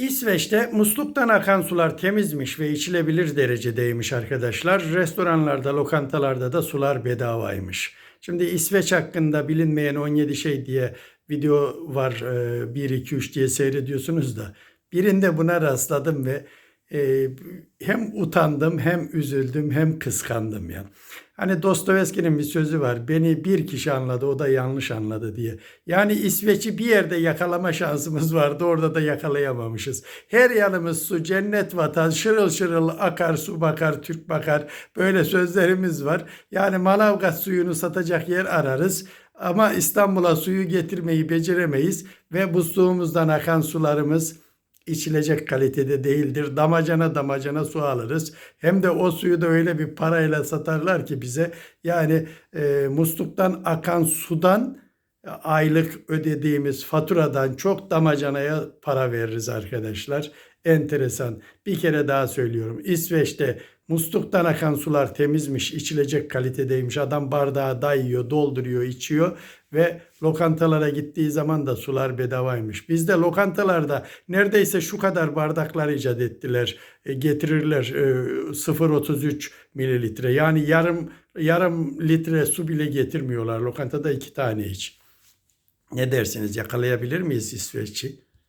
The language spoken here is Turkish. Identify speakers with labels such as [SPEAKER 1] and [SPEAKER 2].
[SPEAKER 1] İsveç'te musluktan akan sular temizmiş ve içilebilir derecedeymiş arkadaşlar. Restoranlarda, lokantalarda da sular bedavaymış. Şimdi İsveç hakkında bilinmeyen 17 şey diye video var. 1, 2, 3 diye seyrediyorsunuz da. Birinde buna rastladım ve e, hem utandım hem üzüldüm hem kıskandım ya. Hani Dostoyevski'nin bir sözü var. Beni bir kişi anladı o da yanlış anladı diye. Yani İsveç'i bir yerde yakalama şansımız vardı orada da yakalayamamışız. Her yanımız su cennet vatan şırıl şırıl akar su bakar Türk bakar böyle sözlerimiz var. Yani Manavgat suyunu satacak yer ararız. Ama İstanbul'a suyu getirmeyi beceremeyiz ve musluğumuzdan akan sularımız içilecek kalitede değildir. Damacana damacana su alırız. Hem de o suyu da öyle bir parayla satarlar ki bize yani e, musluktan akan sudan e, aylık ödediğimiz faturadan çok damacanaya para veririz arkadaşlar. Enteresan. Bir kere daha söylüyorum. İsveç'te musluktan akan sular temizmiş, içilecek kalitedeymiş. Adam bardağa dayıyor, dolduruyor, içiyor ve lokantalara gittiği zaman da sular bedavaymış. Bizde lokantalarda neredeyse şu kadar bardaklar icat ettiler. E, getirirler e, 0.33 mililitre. Yani yarım yarım litre su bile getirmiyorlar. Lokantada iki tane iç. Ne dersiniz? Yakalayabilir miyiz İsveç'i?